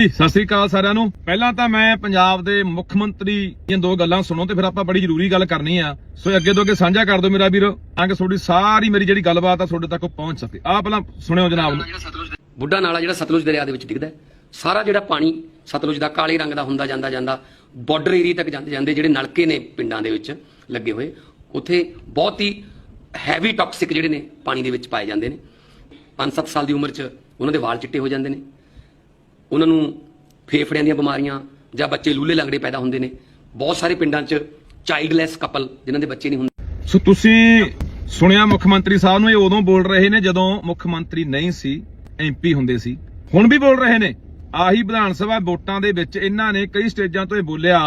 ਸਤਿ ਸ੍ਰੀ ਅਕਾਲ ਸਾਰਿਆਂ ਨੂੰ। ਪਹਿਲਾਂ ਤਾਂ ਮੈਂ ਪੰਜਾਬ ਦੇ ਮੁੱਖ ਮੰਤਰੀ ਦੀਆਂ ਦੋ ਗੱਲਾਂ ਸੁਣੋ ਤੇ ਫਿਰ ਆਪਾਂ ਬੜੀ ਜ਼ਰੂਰੀ ਗੱਲ ਕਰਨੀ ਆ। ਸੋ ਅੱਗੇ ਤੋਂ ਅੱਗੇ ਸਾਂਝਾ ਕਰ ਦਿਓ ਮੇਰਾ ਵੀਰ, ਤਾਂ ਕਿ ਤੁਹਾਡੀ ਸਾਰੀ ਮੇਰੀ ਜਿਹੜੀ ਗੱਲਬਾਤ ਆ ਤੁਹਾਡੇ ਤੱਕ ਪਹੁੰਚ ਸਕੇ। ਆਹ ਪਹਿਲਾਂ ਸੁਣਿਓ ਜਨਾਬ। ਬੁੱਢਾ ਨਾਲਾ ਜਿਹੜਾ ਸਤਲੁਜ ਦਰਿਆ ਦੇ ਵਿੱਚ ਡਿੱਗਦਾ ਸਾਰਾ ਜਿਹੜਾ ਪਾਣੀ ਸਤਲੁਜ ਦਾ ਕਾਲੇ ਰੰਗ ਦਾ ਹੁੰਦਾ ਜਾਂਦਾ ਜਾਂਦਾ ਬਾਰਡਰ ਏਰੀਆ ਤੱਕ ਜਾਂਦੇ ਜਾਂਦੇ ਜਿਹੜੇ ਨਲਕੇ ਨੇ ਪਿੰਡਾਂ ਦੇ ਵਿੱਚ ਲੱਗੇ ਹੋਏ, ਉੱਥੇ ਬਹੁਤ ਹੀ ਹੈਵੀ ਟਾਕਸਿਕ ਜਿਹੜੇ ਨੇ ਪਾਣੀ ਦੇ ਵਿੱਚ ਪਾਏ ਜਾਂਦੇ ਨੇ। 5-7 ਸਾਲ ਦੀ ਉਮਰ 'ਚ ਉਹਨਾਂ ਦੇ ਵਾਲ ਚਿੱਟੇ ਹੋ ਜਾਂਦੇ ਨੇ। ਉਹਨਾਂ ਨੂੰ ਫੇਫੜਿਆਂ ਦੀਆਂ ਬਿਮਾਰੀਆਂ ਜਾਂ ਬੱਚੇ ਲੂਲੇ ਲੰਗੜੇ ਪੈਦਾ ਹੁੰਦੇ ਨੇ। ਬਹੁਤ ਸਾਰੇ ਪਿੰਡਾਂ 'ਚ ਚਾਈਲਡਲੈਸ ਕਪਲ ਜਿਨ੍ਹਾਂ ਦੇ ਬੱਚੇ ਨਹੀਂ ਹੁੰਦੇ। ਸੋ ਤੁਸੀਂ ਸੁਣਿਆ ਮੁੱਖ ਮੰਤਰੀ ਸਾਹਿਬ ਨੂੰ ਇਹ ਉਦੋਂ ਬੋਲ ਰਹੇ ਨੇ ਜਦੋਂ ਮੁੱਖ ਮੰਤਰੀ ਨਹੀਂ ਸੀ ਐਮਪੀ ਹੁੰਦੇ ਸੀ। ਹੁਣ ਵੀ ਬੋਲ ਰਹੇ ਨੇ। ਆਹੀ ਵਿਧਾਨ ਸਭਾ ਵੋਟਾਂ ਦੇ ਵਿੱਚ ਇਹਨਾਂ ਨੇ ਕਈ ਸਟੇਜਾਂ ਤੋਂ ਇਹ ਬੋਲਿਆ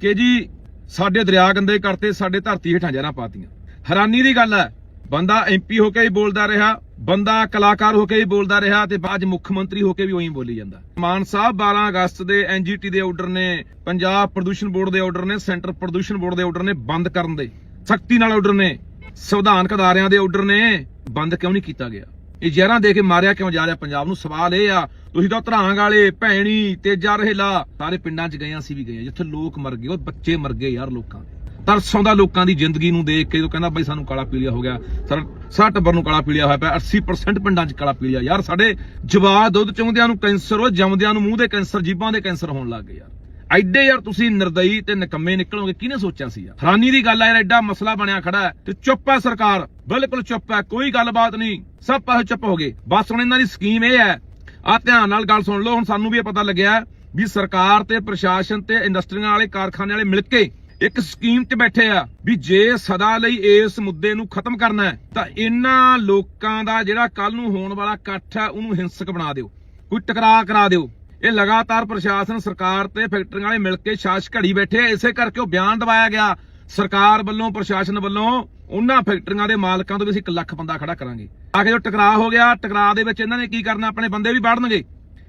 ਕਿ ਜੀ ਸਾਡੇ ਦਰਿਆ ਗੰਦੇ ਕਰਤੇ, ਸਾਡੇ ਧਰਤੀ ਹੇਠਾਂ ਜਰਾਂ ਪਾਤੀਆਂ ਹੈਰਾਨੀ ਦੀ ਗੱਲ ਹੈ ਬੰਦਾ ਐਮਪੀ ਹੋ ਕੇ ਹੀ ਬੋਲਦਾ ਰਿਹਾ, ਬੰਦਾ ਕਲਾਕਾਰ ਹੋ ਕੇ ਹੀ ਬੋਲਦਾ ਰਿਹਾ ਤੇ ਬਾਅਦ 'ਚ ਮੁੱਖ ਮੰਤਰੀ ਹੋ ਕੇ ਵੀ ਉਹੀ ਬੋਲੀ ਜਾਂਦਾ। ਮਾਨ ਸਾਹਿਬ 12 ਅਗਸਤ ਦੇ ਐਨਜੀਟੀ ਦੇ ਆਰਡਰ ਨੇ, ਪੰਜਾਬ ਪ੍ਰਦੂਸ਼ਣ ਬੋਰਡ ਦੇ ਆਰਡਰ ਨੇ, ਸੈਂਟਰ ਪ੍ਰਦੂਸ਼ਣ ਬੋਰਡ ਦੇ ਆਰਡਰ ਨੇ ਬੰਦ ਕਰਨ ਦੇ। ਸਖਤੀ ਨਾਲ ਆਰਡਰ ਨੇ, ਸੰਵਿਧਾਨਕ ਅਦਾਰਿਆਂ ਦੇ ਆਰਡਰ ਨੇ, ਬੰਦ ਕਿਉਂ ਨਹੀਂ ਕੀਤਾ ਗਿਆ? ਇਹ ਜ਼ਹਿਰਾਂ ਦੇ ਕੇ ਮਾਰਿਆ ਕਿਉਂ ਜਾ ਰਿਹਾ? ਪੰਜਾਬ ਨੂੰ ਸਵਾਲ ਇਹ ਆ, ਤੁਸੀਂ ਤਾਂ ਧਰਾਂਗ ਵਾਲੇ, ਭੈਣੀ, ਤੇਜਾ ਰਹੇਲਾ, ਸਾਰੇ ਪਿੰਡਾਂ 'ਚ ਗਏ ਅਸੀਂ ਵੀ ਗਏ ਜਿੱਥੇ ਲੋਕ ਮਰ ਗਏ, ਉਹ ਬੱਚੇ ਮਰ ਗਏ ਯਾਰ ਲੋਕਾਂ ਦੇ। ਤਰਸੋਂ ਲੋਕਾਂ ਦੀ ਜ਼ਿੰਦਗੀ ਨੂੰ ਦੇਖ ਕੇ ਉਹ ਕਹਿੰਦਾ ਬਈ ਸਾਨੂੰ ਕਾਲਾ ਪੀਲੀਆ ਹੋ ਗਿਆ। ਸਾਡਾ ਸਾਰਾ ਟੱਬਰ ਨੂੰ ਕਾਲਾ ਪੀਲੀਆ ਹੋਇਆ ਪਿਆ 80% ਪਿੰਡਾਂ 'ਚ ਕਾਲਾ ਪੀਲੀਆ। ਯਾਰ ਸਾਡੇ ਜਵਾਕ ਦੁੱਧ ਚੁੰਗਦਿਆਂ ਨੂੰ ਕੈਂਸਰ ਹੋ ਜੰਮਦਿਆਂ ਨੂੰ ਮੂੰਹ ਦੇ ਕੈਂਸਰ ਜੀਭਾਂ ਦੇ ਕੈਂਸਰ ਹੋਣ ਲੱਗ ਗਏ ਯਾਰ। ਐਡੇ ਯਾਰ ਤੁਸੀਂ ਨਿਰਦਈ ਤੇ ਨਿਕੰਮੇ ਨਿਕਲੋਗੇ, ਕਿਹਨੇ ਸੋਚਿਆ ਸੀ ਯਾਰ? ਹੈਰਾਨੀ ਦੀ ਗੱਲ ਹੈ ਯਾਰ, ਐਡਾ ਮਸਲਾ ਬਣਿਆ ਖੜਾ ਹੈ ਤੇ ਚੁੱਪ ਹੈ ਸਰਕਾਰ, ਬਿਲਕੁਲ ਚੁੱਪ ਹੈ, ਕੋਈ ਗੱਲਬਾਤ ਨਹੀਂ, ਸਭ ਪਾਸੇ ਚੁੱਪ ਹੋ ਗਏ। ਬਸ ਹੁਣ ਇਹਨਾਂ ਦੀ ਸਕੀਮ ਇਹ ਹੈ ਆ ਧਿਆਨ ਨਾਲ ਗੱਲ ਸੁਣ ਲਓ, ਹੁਣ ਸਾਨੂੰ ਵੀ ਇਹ ਪਤਾ ਲੱਗਿਆ ਵੀ ਸਰਕਾਰ ਤੇ ਪ੍ਰਸ਼ਾਸਨ ਤੇ ਇੰਡਸਟਰੀਆਂ ਵਾਲੇ ਕਾਰਖਾਨੇ ਵਾਲੇ ਮਿਲ ਕੇ ਇੱਕ ਸਕੀਮ 'ਚ ਬੈਠੇ ਆ ਵੀ ਜੇ ਸਦਾ ਲਈ ਇਸ ਮੁੱਦੇ ਨੂੰ ਖਤਮ ਕਰਨਾ ਹੈ, ਤਾਂ ਇਹਨਾਂ ਲੋਕਾਂ ਦਾ ਜਿਹੜਾ ਕੱਲ ਨੂੰ ਹੋਣ ਵਾਲਾ ਇਕੱਠ ਹੈ ਉਹਨੂੰ ਹਿੰਸਕ ਬਣਾ ਦਿਓ। ਕੋਈ ਟਕਰਾਅ ਕਰਾ ਦਿਓ। ਇਹ ਲਗਾਤਾਰ ਪ੍ਰਸ਼ਾਸਨ, ਸਰਕਾਰ ਤੇ ਫੈਕਟਰੀਆਂ ਵਾਲੇ ਮਿਲ ਕੇ ਸ਼ਾਸ ਘੜੀ ਬੈਠੇ ਆ, ਇਸੇ ਕਰਕੇ ਉਹ ਬਿਆਨ ਦਵਾਇਆ ਗਿਆ। ਸਰਕਾਰ ਵੱਲੋਂ, ਪ੍ਰਸ਼ਾਸਨ ਵੱਲੋਂ ਉਹਨਾਂ ਫੈਕਟਰੀਆਂ ਦੇ ਮਾਲਕਾਂ ਤੋਂ ਵੀ ਅਸੀਂ 1 ਲੱਖ ਬੰਦਾ ਖੜਾ ਕਰਾਂਗੇ। ਆ ਕੇ ਜੋ ਟਕਰਾਅ ਹੋ ਗਿਆ, ਟਕਰਾਅ ਦੇ ਵਿੱਚ ਇਹਨਾਂ ਨੇ ਕੀ ਕਰਨਾ? ਆਪਣੇ ਬੰਦੇ ਵੀ ਵੜਨਗੇ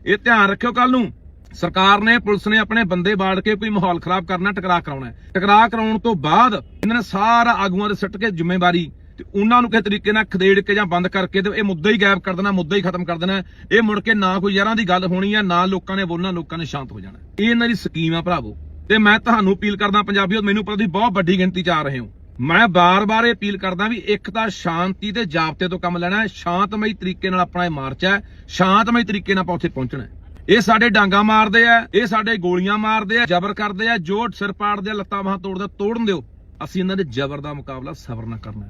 ਇਹ ਧਿਆਨ ਰੱਖਿਓ ਕੱਲ ਨੂੰ। ਸਰਕਾਰ ਨੇ, ਪੁਲਿਸ ਨੇ ਆਪਣੇ ਬੰਦੇ ਬਾੜ ਕੇ ਕੋਈ ਮਾਹੌਲ ਖਰਾਬ ਕਰਨਾ, ਟਕਰਾਅ ਕਰਾਉਣਾ ਹੈ। ਟਕਰਾਅ ਕਰਾਉਣ ਤੋਂ ਬਾਅਦ ਇਹਨਾਂ ਨੇ ਸਾਰਾ ਆਗੂਆਂ ਦੇ ਸਿੱਟ ਕੇ ਜ਼ਿੰਮੇਵਾਰੀ ਤੇ ਉਹਨਾਂ ਨੂੰ ਕਿਸੇ ਤਰੀਕੇ ਨਾਲ ਖਦੇੜ ਕੇ ਜਾਂ ਬੰਦ ਕਰਕੇ ਤੇ ਇਹ ਮੁੱਦਾ ਹੀ ਗਾਇਬ ਕਰ ਦੇਣਾ, ਮੁੱਦਾ ਹੀ ਖਤਮ ਕਰ ਦੇਣਾ ਇਹ ਮੁੜ ਕੇ ਨਾ ਕੋਈ ਯਾਰਾਂ ਦੀ ਗੱਲ ਹੋਣੀ ਆ ਨਾ ਲੋਕਾਂ ਨੇ ਬੋਲਣਾ, ਲੋਕਾਂ ਨੇ ਸ਼ਾਂਤ ਹੋ ਜਾਣਾ। ਇਹ ਇਹਨਾਂ ਦੀ ਸਕੀਮ ਆ ਭਰਾਵੋ। ਤੇ ਮੈਂ ਤੁਹਾਨੂੰ ਅਪੀਲ ਕਰਦਾ ਪੰਜਾਬੀਓ, ਮੈਨੂੰ ਪਤਾ ਦੀ ਬਹੁਤ ਵੱਡੀ ਗਿਣਤੀ ਚ ਆ ਰਹੇ ਹੋ। ਮੈਂ ਬਾਰ-ਬਾਰ ਇਹ ਅਪੀਲ ਕਰਦਾ ਵੀ ਇੱਕ ਤਾਂ ਸ਼ਾਂਤੀ ਤੇ ਜਾਬਤੇ ਤੋਂ ਕੰਮ ਲੈਣਾ ਹੈ, ਸ਼ਾਂਤਮਈ ਤਰੀਕੇ ਨਾਲ ਆਪਣਾ ਇਹ ਮਾਰਚ ਹੈ, ਸ਼ਾਂਤਮਈ ਤਰੀਕੇ ਨਾਲ ਆਪਾਂ ਉੱਥੇ ਪਹੁੰਚਣਾ ਹੈ। ਇਹ ਸਾਡੇ ਡਾਂਗਾ ਮਾਰਦੇ ਆ, ਇਹ ਸਾਡੇ ਗੋਲੀਆਂ ਮਾਰਦੇ ਆ, ਜ਼ਬਰ ਕਰਦੇ ਆ ਜੋ ਸਿਰ ਪਾੜਦੇ ਆ, ਲੱਤਾਂ ਬਾਹਾਂ ਤੋੜਦੇ ਤੋੜਨ ਦਿਓ। ਅਸੀਂ ਇਹਨਾਂ ਦੇ ਜ਼ਬਰ ਦਾ ਮੁਕਾਬਲਾ ਸਬਰ ਨਾਲ ਕਰਨਾ